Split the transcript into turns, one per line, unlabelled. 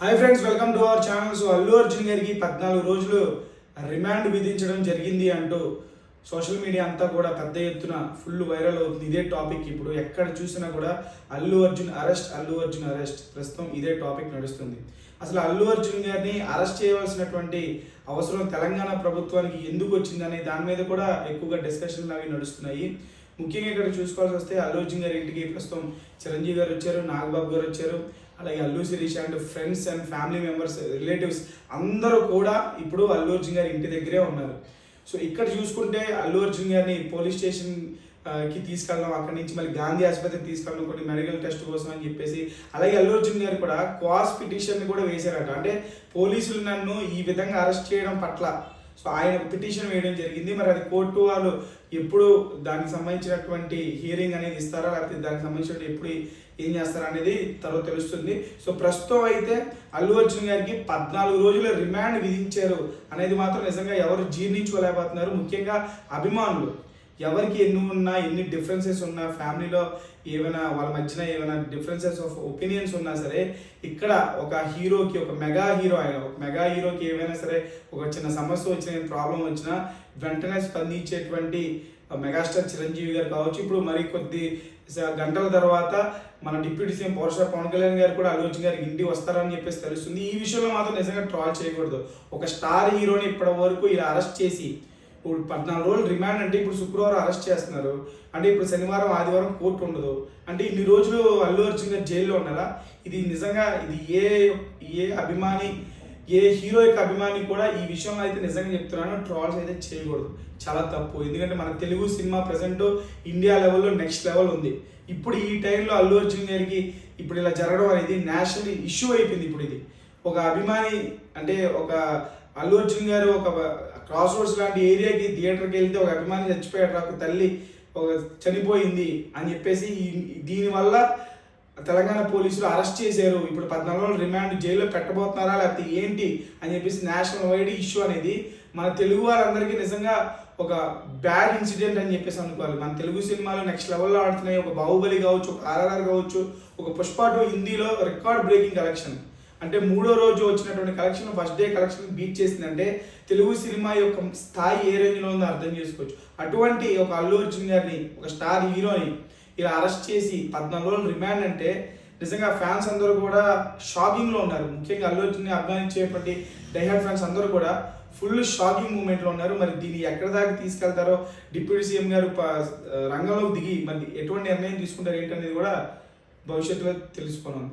Hi friends welcome to our channel so Allu Arjun గారికి పద్నాలుగు రోజులు రిమాండ్ విధించడం జరిగింది అంటూ సోషల్ మీడియా అంతా కూడా పెద్ద ఎత్తున ఫుల్ వైరల్ అవుతుంది. ఇదే టాపిక్ ఇప్పుడు ఎక్కడ చూసినా కూడా అల్లు అర్జున్ అరెస్ట్ అల్లు అర్జున్ అరెస్ట్ ప్రస్తుతం ఇదే టాపిక్ నడుస్తుంది. అసలు అల్లు అర్జున్ గారిని అరెస్ట్ చేయవలసినటువంటి అవసరం తెలంగాణ ప్రభుత్వానికి ఎందుకు వచ్చిందనే దాని మీద కూడా ఎక్కువగా డిస్కషన్లు అవి నడుస్తున్నాయి. ముఖ్యంగా ఇక్కడ చూసుకోవాల్సి వస్తే అల్లు అర్జున్ గారి ఇంటికి ప్రస్తుతం చిరంజీవి గారు వచ్చారు నాగబాబు గారు వచ్చారు అలాగే Allu Sirish and friends and family members relatives అందరూ కూడా ఇప్పుడు అల్లు అర్జున్ గారి ఇంటి దగ్గరే ఉన్నారు. సో ఇక్కడ చూసుకుంటే అల్లు అర్జున్ గారిని పోలీస్ స్టేషన్కి తీసుకెళ్ళడం అక్కడి నుంచి మళ్ళీ గాంధీ ఆసుపత్రికి తీసుకెళ్ళడం కొన్ని మెడికల్ టెస్ట్ కోసం అని చెప్పేసి అలాగే అల్లు అర్జున్ గారు కూడా క్వాస్ పిటిషన్ కూడా వేశారట. అంటే పోలీసులు నన్ను ఈ విధంగా అరెస్ట్ చేయడం పట్ల సో ఆయన పిటిషన్ వేయడం జరిగింది. మరి అది కోర్టు వాళ్ళు ఎప్పుడు దానికి సంబంధించినటువంటి హియరింగ్ అనేది ఇస్తారా? లేకపోతే దానికి సంబంధించిన ఎప్పుడు ఏం చేస్తారా అనేది తర్వాత తెలుస్తుంది. సో ప్రస్తుతం అయితే అల్లు అర్జున్ గారికి పద్నాలుగు రోజుల రిమాండ్ విధించారు అనేది మాత్రం నిజంగా ఎవరు జీర్ణించుకోలేకపోతున్నారు. ముఖ్యంగా అభిమానులు. ఎవరికి ఎన్ని ఉన్నా ఎన్ని డిఫరెన్సెస్ ఉన్నా ఫ్యామిలీలో ఏమైనా వాళ్ళ మధ్యన ఏమైనా డిఫరెన్సెస్ ఆఫ్ ఒపీనియన్స్ ఉన్నా సరే ఇక్కడ ఒక హీరోకి ఒక మెగా హీరో ఆయన ఒక మెగా హీరోకి ఏమైనా సరే ఒక చిన్న సమస్య వచ్చిన ప్రాబ్లం వచ్చినా వెంటనే స్పందించేటువంటి మెగాస్టార్ చిరంజీవి గారు కావచ్చు. ఇప్పుడు మరి కొద్ది గంటల తర్వాత మన deputy CM power Pawan Kalyan garu కూడా అల్లు గారికి ఇంటి వస్తారని చెప్పేసి తెలుస్తుంది. ఈ విషయంలో మాత్రం నిజంగా ట్రాల్ చేయకూడదు. ఒక స్టార్ హీరోని ఇప్పటి వరకు ఇలా అరెస్ట్ చేసి ఇప్పుడు పద్నాలుగు రోజులు రిమాండ్ అంటే ఇప్పుడు శుక్రవారం అరెస్ట్ చేస్తున్నారు. అంటే ఇప్పుడు శనివారం ఆదివారం కోర్టు ఉండదు. అంటే ఇన్ని రోజులు అల్లు అర్జున్ గారు జైల్లో ఉన్నారా? ఇది నిజంగా ఇది ఏ ఏ అభిమాని ఏ హీరో యొక్క అభిమాని కూడా ఈ విషయంలో అయితే నిజంగా చెప్తున్నాను ట్రాల్స్ అయితే చేయకూడదు. చాలా తప్పు. ఎందుకంటే మన తెలుగు సినిమా ప్రజెంట్ ఇండియా లెవెల్లో నెక్స్ట్ లెవెల్ ఉంది. ఇప్పుడు ఈ టైంలో అల్లు అర్జున్ గారికి ఇప్పుడు ఇలా జరగడం అనేది నేషనల్ ఇష్యూ అయిపోయింది ఇప్పుడు ఇది. ఒక అభిమాని అంటే ఒక అల్లు అర్జున్ గారు ఒక క్రాస్ రోడ్స్ లాంటి ఏరియాకి థియేటర్కి వెళ్తే ఒక అభిమాని చచ్చిపోయాడు నాకు తల్లి ఒక చనిపోయింది అని చెప్పేసి దీనివల్ల తెలంగాణ పోలీసులు అరెస్ట్ చేశారు. ఇప్పుడు పద్నాలుగు రోజులు రిమాండ్ జైల్లో పెట్టబోతున్నారా? లేకపోతే ఏంటి? అని చెప్పేసి నేషనల్ వైడ్ ఇష్యూ అనేది మన తెలుగు వాళ్ళందరికీ నిజంగా ఒక బ్యాడ్ ఇన్సిడెంట్ అని చెప్పేసి అనుకోవాలి. మన తెలుగు సినిమాలు నెక్స్ట్ లెవెల్లో ఆడుతున్నాయి. ఒక బాహుబలి కావచ్చు ఒక ఆర్ఆర్ఆర్ కావచ్చు ఒక పుష్ప టూ హిందీలో రికార్డ్ బ్రేకింగ్ కలెక్షన్. అంటే మూడో రోజు వచ్చినటువంటి collection first day collection beat చేసిందంటే తెలుగు సినిమా యొక్క స్థాయి ఏ రేంజ్లో ఉందో అర్థం చేసుకోవచ్చు. అటువంటి ఒక అల్లు అర్జున్ గారిని ఒక స్టార్ హీరోని ఇలా అరెస్ట్ చేసి పద్నాలుగు రోజులు రిమాండ్ అంటే నిజంగా ఫ్యాన్స్ అందరూ కూడా షాకింగ్లో ఉన్నారు. ముఖ్యంగా అల్లు అర్జున్ని అభిమానించేటువంటి డైహార్డ్ ఫ్యాన్స్ అందరూ కూడా ఫుల్ షాకింగ్ మూమెంట్లో ఉన్నారు. మరి దీన్ని ఎక్కడి దాకా తీసుకెళ్తారో డిప్యూటీ సీఎం గారు రంగంలోకి దిగి మరి ఎటువంటి నిర్ణయం తీసుకుంటారు ఏంటనేది కూడా భవిష్యత్తులో తెలుసుకున్నాను